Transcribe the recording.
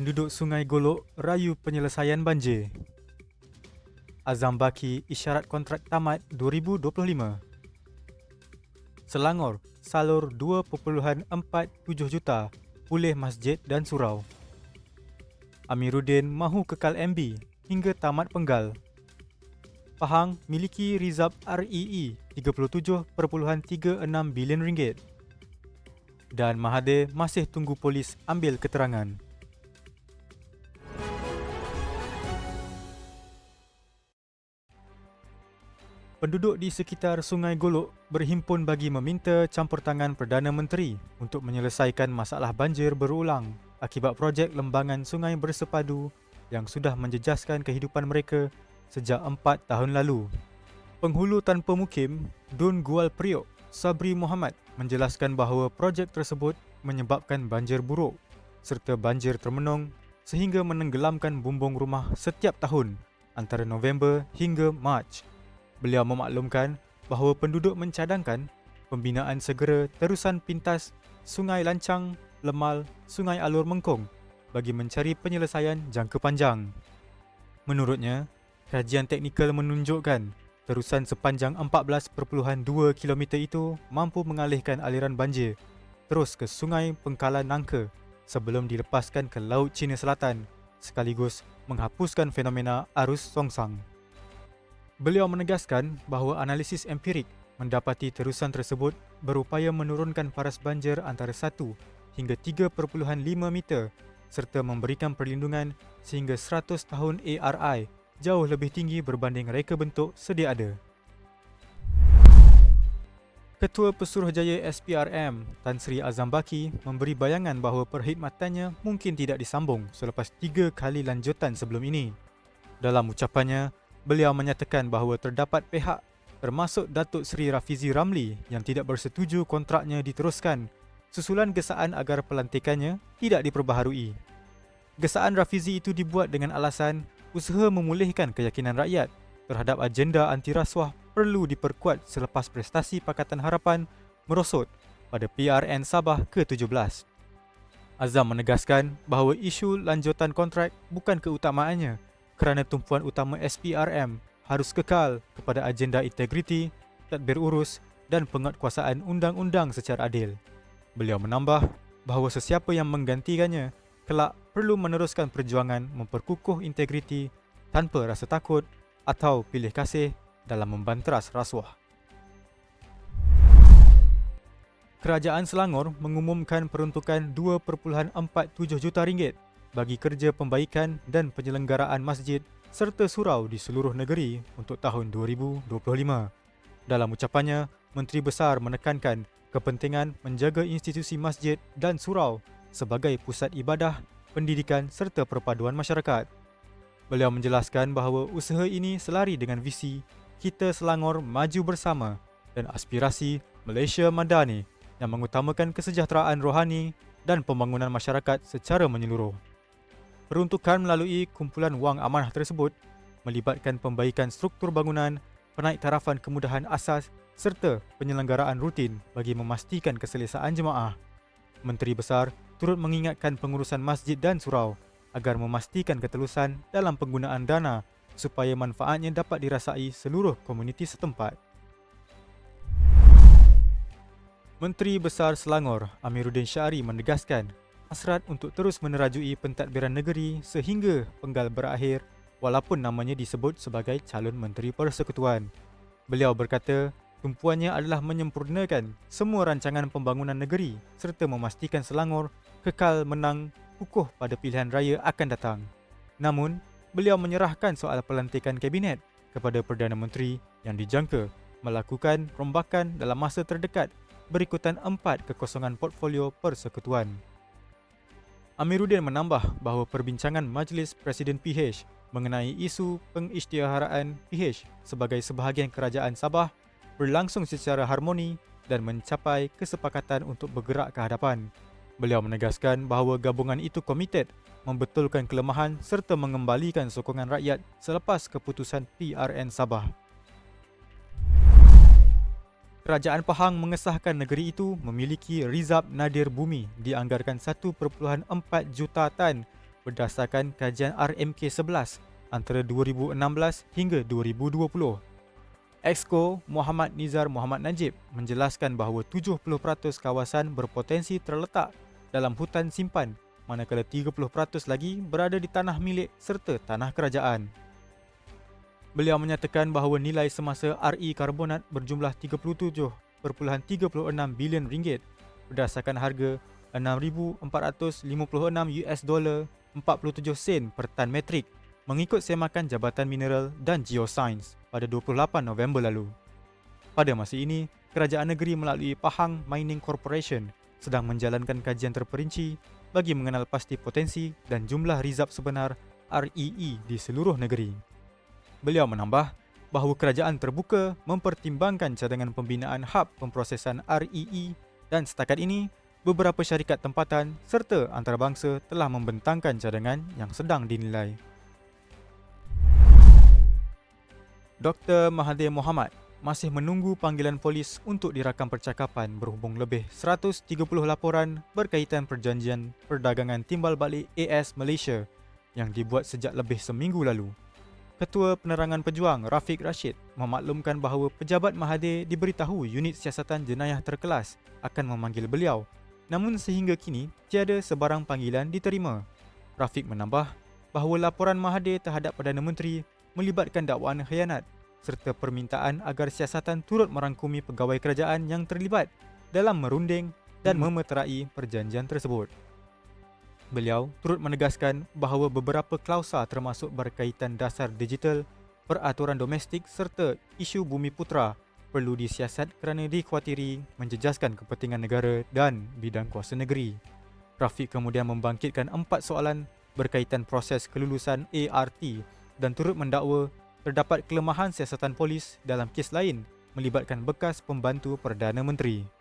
penduduk Sungai Golok rayu penyelesaian banjir. Azam Baki isyarat kontrak tamat 2025. Selangor salur 2.47 juta pulih masjid dan surau. Amiruddin mahu kekal MB hingga tamat penggal. Pahang miliki rizab REE 37.36 bilion ringgit. Dan Mahathir masih tunggu polis ambil keterangan. Penduduk di sekitar Sungai Golok berhimpun bagi meminta campur tangan Perdana Menteri untuk menyelesaikan masalah banjir berulang akibat projek lembangan sungai bersepadu yang sudah menjejaskan kehidupan mereka sejak empat tahun lalu. Penghulu tanpa mukim, Dun Gual Priok, Sabri Muhammad menjelaskan bahawa projek tersebut menyebabkan banjir buruk serta banjir termenung sehingga menenggelamkan bumbung rumah setiap tahun antara November hingga Mac. Beliau memaklumkan bahawa penduduk mencadangkan pembinaan segera terusan pintas Sungai Lancang, Lemal, Sungai Alur Mengkong bagi mencari penyelesaian jangka panjang. Menurutnya, kajian teknikal menunjukkan terusan sepanjang 14.2 km itu mampu mengalihkan aliran banjir terus ke Sungai Pengkalan Nangka sebelum dilepaskan ke Laut Cina Selatan sekaligus menghapuskan fenomena arus songsang. Beliau menegaskan bahawa analisis empirik mendapati terusan tersebut berupaya menurunkan paras banjir antara 1 hingga 3.5 meter serta memberikan perlindungan sehingga 100 tahun ARI jauh lebih tinggi berbanding reka bentuk sedia ada. Ketua Pesuruhjaya SPRM Tan Sri Azam Baki memberi bayangan bahawa perkhidmatannya mungkin tidak disambung selepas tiga kali lanjutan sebelum ini. Dalam ucapannya, beliau menyatakan bahawa terdapat pihak termasuk Datuk Seri Rafizi Ramli yang tidak bersetuju kontraknya diteruskan susulan gesaan agar pelantikannya tidak diperbaharui. Gesaan Rafizi itu dibuat dengan alasan usaha memulihkan keyakinan rakyat terhadap agenda anti rasuah perlu diperkuat selepas prestasi Pakatan Harapan merosot pada PRN Sabah ke-17. Azam menegaskan bahawa isu lanjutan kontrak bukan keutamaannya kerana tumpuan utama SPRM harus kekal kepada agenda integriti, tadbir urus dan penguatkuasaan undang-undang secara adil. Beliau menambah bahawa sesiapa yang menggantikannya kelak perlu meneruskan perjuangan memperkukuh integriti tanpa rasa takut atau pilih kasih dalam membanteras rasuah. Kerajaan Selangor mengumumkan peruntukan 2.47 juta ringgit bagi kerja pembaikan dan penyelenggaraan masjid serta surau di seluruh negeri untuk tahun 2025. Dalam ucapannya, Menteri Besar menekankan kepentingan menjaga institusi masjid dan surau sebagai pusat ibadah, pendidikan serta perpaduan masyarakat. Beliau menjelaskan bahawa usaha ini selari dengan visi Kita Selangor Maju Bersama dan aspirasi Malaysia Madani yang mengutamakan kesejahteraan rohani dan pembangunan masyarakat secara menyeluruh. Peruntukan melalui kumpulan wang amanah tersebut melibatkan pembaikan struktur bangunan, penaiktarafan kemudahan asas serta penyelenggaraan rutin bagi memastikan keselesaan jemaah. Menteri Besar turut mengingatkan pengurusan masjid dan surau agar memastikan ketelusan dalam penggunaan dana supaya manfaatnya dapat dirasai seluruh komuniti setempat. Menteri Besar Selangor Amiruddin Syari menegaskan hasrat untuk terus menerajui pentadbiran negeri sehingga penggal berakhir walaupun namanya disebut sebagai calon Menteri Persekutuan. Beliau berkata, tumpuannya adalah menyempurnakan semua rancangan pembangunan negeri serta memastikan Selangor kekal menang kukuh pada pilihan raya akan datang. Namun, beliau menyerahkan soal pelantikan kabinet kepada Perdana Menteri yang dijangka melakukan rombakan dalam masa terdekat berikutan empat kekosongan portfolio persekutuan. Amiruddin menambah bahawa perbincangan Majlis Presiden PH mengenai isu pengisytiharaan PH sebagai sebahagian kerajaan Sabah berlangsung secara harmoni dan mencapai kesepakatan untuk bergerak ke hadapan. Beliau menegaskan bahawa gabungan itu komited membetulkan kelemahan serta mengembalikan sokongan rakyat selepas keputusan PRN Sabah. Kerajaan Pahang mengesahkan negeri itu memiliki rizab nadir bumi dianggarkan 1.4 juta tan berdasarkan kajian RMK11 antara 2016 hingga 2020. Exco Muhammad Nizar Muhammad Najib menjelaskan bahawa 70% kawasan berpotensi terletak dalam hutan simpan manakala 30% lagi berada di tanah milik serta tanah kerajaan. Beliau menyatakan bahawa nilai semasa RE karbonat berjumlah 37.36 bilion ringgit berdasarkan harga 6456 US dollar 47 sen per tan metrik mengikut semakan Jabatan Mineral dan Geoscience pada 28 November lalu. Pada masa ini, kerajaan negeri melalui Pahang Mining Corporation sedang menjalankan kajian terperinci bagi mengenal pasti potensi dan jumlah rizab sebenar REE di seluruh negeri. Beliau menambah bahawa kerajaan terbuka mempertimbangkan cadangan pembinaan hub pemprosesan REE dan setakat ini beberapa syarikat tempatan serta antarabangsa telah membentangkan cadangan yang sedang dinilai. Dr. Mahathir Mohamad masih menunggu panggilan polis untuk dirakam percakapan berhubung lebih 130 laporan berkaitan perjanjian perdagangan timbal balik AS Malaysia yang dibuat sejak lebih seminggu lalu. Ketua Penerangan Pejuang Rafiq Rashid memaklumkan bahawa pejabat Mahathir diberitahu unit siasatan jenayah terkelas akan memanggil beliau namun sehingga kini tiada sebarang panggilan diterima. Rafiq menambah bahawa laporan Mahathir terhadap Perdana Menteri melibatkan dakwaan khianat serta permintaan agar siasatan turut merangkumi pegawai kerajaan yang terlibat dalam merunding dan memeterai perjanjian tersebut. Beliau turut menegaskan bahawa beberapa klausa termasuk berkaitan dasar digital, peraturan domestik serta isu bumi putra perlu disiasat kerana dikhawatiri menjejaskan kepentingan negara dan bidang kuasa negeri. Rafiq kemudian membangkitkan empat soalan berkaitan proses kelulusan ART dan turut mendakwa terdapat kelemahan siasatan polis dalam kes lain melibatkan bekas pembantu Perdana Menteri.